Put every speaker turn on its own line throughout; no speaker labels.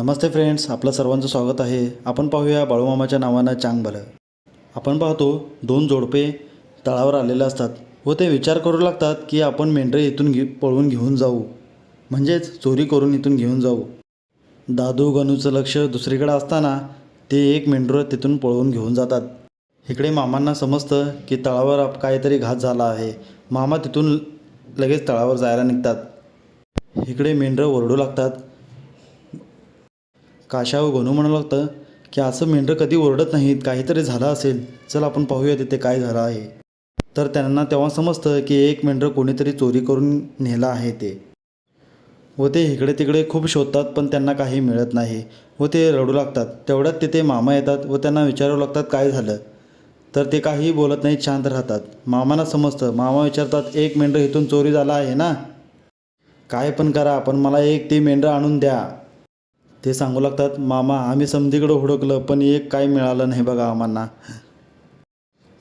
नमस्ते friends आपलं सर्वांचं स्वागत आहे. आपण पाहूया बाळूमामाच्या नावानं चांग भलं आपण पाहतो दोन जोडपे तळावर आलेले असतात व ते विचार करू लागतात की आपण मेंढरे इथून घे पळवून घेऊन जाऊ. म्हणजेच चोरी करून इथून घेऊन जाऊ. दादू गणूचं लक्ष दुसरीकडे असताना ते एक मेंढरं तिथून पळवून घेऊन जातात. इकडे मामांना समजतं की तळावर आप- काहीतरी घात झाला आहे. मामा तिथून लगेच तळावर जायला निघतात. इकडे मेंढरं ओरडू लागतात. काशा व गणू म्हणू लागतं की असं मेंढरं कधी ओरडत नाहीत काहीतरी झालं असेल. चल आपण पाहूया तिथे काय झालं आहे. तर त्यांना तेव्हा समजतं की एक मेंढरं कोणीतरी चोरी करून नेलं आहे ते. व ते इकडे तिकडे खूप शोधतात पण त्यांना काही मिळत नाही. व ते रडू लागतात. तेवढ्यात तिथे मामा येतात व त्यांना विचारू लागतात काय झालं. तर ते काही बोलत नाहीत शांत राहतात. मामांना समजतं मामा विचारतात एक मेंढरं इथून चोरी झाला आहे ना? काय पण करा पण मला एक ते मेंढरं आणून द्या. ते सांगू लागतात मामा आम्ही समधीकडं हुडकलं पण एक काय मिळालं नाही बघा आम्हाला.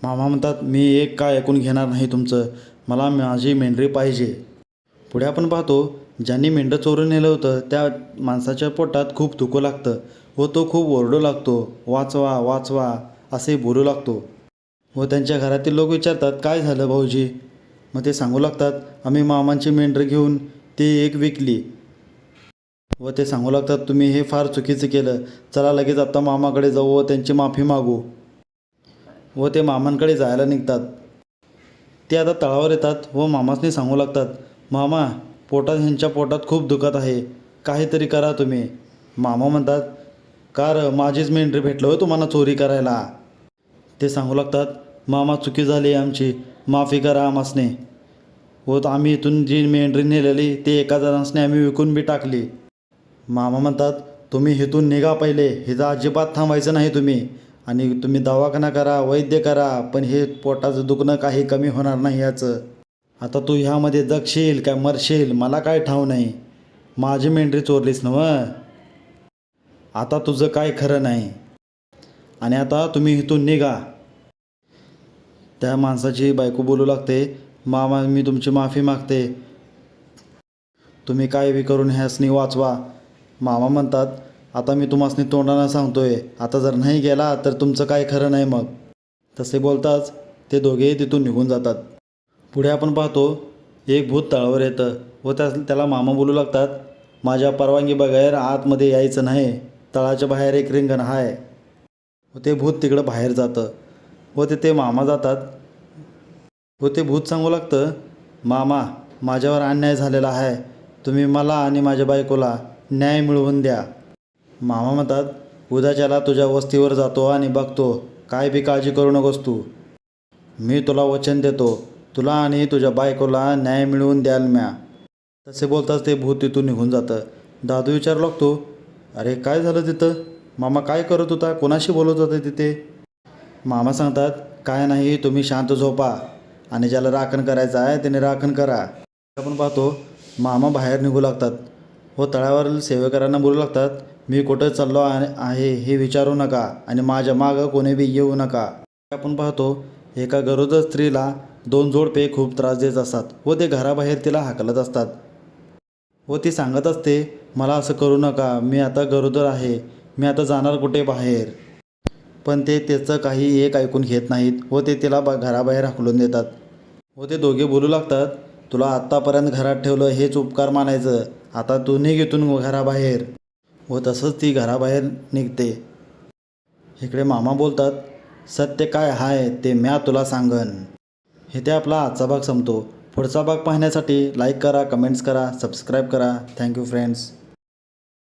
मामा म्हणतात मी एक काय ऐकून घेणार नाही तुमचं. मला माझी मेंढरी पाहिजे. पुढे आपण पाहतो ज्यांनी मेंढं चोरून नेलं होतं त्या माणसाच्या पोटात खूप दुखू लागतं व तो खूप ओरडू लागतो वाचवा वाचवा असे बोलू लागतो. व त्यांच्या घरातील लोक विचारतात काय झालं भाऊजी? मग ते सांगू लागतात आम्ही मामांची मेंढरी घेऊन ती एक विकली. व ते सांगू लागतात तुम्ही हे फार चुकीचं केलं. चला लगेच आत्ता मामाकडे जाऊ व त्यांची माफी मागू. व ते मामांकडे जायला निघतात. ते आता तळावर येतात व मामासनी सांगू लागतात मामा पोटात ह्यांच्या पोटात खूप दुखत आहे. काहीतरी करा तुम्ही. मामा म्हणतात का र माझीच मेंढरी भेटलं हो तुम्हाला चोरी करायला. ते सांगू लागतात मामा चुकी झाली आमची. माफी करा आमासने. व आम्ही इथून जी मेंढरी नेलेली ते एका जणांसने आम्ही विकून बी टाकली. मामा म्हणतात तुम्ही इथून निघा पहिले हिचं अजिबात थांबायचं नाही तुम्ही. आणि तुम्ही दवाखाना करा वैद्य करा पण हे पोटाचं दुखणं काही कमी होणार नाही याचं. आता तू ह्यामध्ये जगशील काय मरशील मला काय ठाव नाही. माझी मेंढरी चोरलीस नव आता तुझं काय खरं नाही. आणि आता तुम्ही इथून निघा. त्या माणसाची बायको बोलू लागते मामा मी तुमची माफी मागते. तुम्ही काय बी करून ह्यासनी वाचवा. मामा म्हणतात आता मी तुम्हासनी तोंडानं आहे आता जर नाही गेला तर तुमचं काय खरं नाही मग. तसे बोलताच ते दोघेही तिथून निघून जातात. पुढे आपण पाहतो एक भूत तळावर येतं व त्या त्याला मामा बोलू लागतात माझ्या परवानगी बगैर आतमध्ये यायचं नाही तळाच्या बाहेर एक रिंगण आहे व ते भूत तिकडं बाहेर जातं व तिथे मामा जातात. व ते भूत सांगू लागतं मामा माझ्यावर अन्याय झालेला आहे तुम्ही मला आणि माझ्या बायकोला न्याय मिळवून द्या. मामा म्हणतात उद्याच्याला तुझ्या वस्तीवर जातो आणि बघतो काय बी काळजी करू नकोस तू. मी तुला वचन देतो तुला आणि तुझ्या बायकोला न्याय मिळवून द्याल म्या. तसे बोलताच ते भूत तिथून निघून जातं. दादू विचारू लागतो अरे काय झालं तिथं? मामा काय करत होता? कोणाशी बोलत होते तिथे? मामा सांगतात काय नाही तुम्ही शांत झोपा आणि ज्याला राखण करायचं आहे त्याने राखण करा. आपण पाहतो मामा बाहेर निघू लागतात. हो व तळावरील सेवेकरांना बोलू लागतात मी कुठं चाललो आहे आहे हे विचारू नका आणि माझ्या मागं कोणी बी येऊ नका. आपण पाहतो एका गरोदर स्त्रीला दोन जोडपे खूप त्रास देत असतात व ते घराबाहेर तिला हाकलत असतात. व ती सांगत असते मला असं करू नका मी आता गरोदर आहे मी आता जाणार कुठे बाहेर? पण ते त्याचं काही एक ऐकून घेत नाहीत व ते तिला बा घराबाहेर हाकलून देतात. व ते दोघे बोलू लागतात तुला आत्तापर्यंत घरात ठेवलं हेच उपकार मानायचं आता तू निघ इथून घराबाहेर व तसंच ती घराबाहेर निघते. इकडे मामा बोलतात सत्य काय आहे ते म्या तुला सांगन. इथे आपला आजचा भाग संपतो. पुढचा भाग पाहण्यासाठी लाईक करा कमेंट्स करा सबस्क्राईब करा. Thank you friends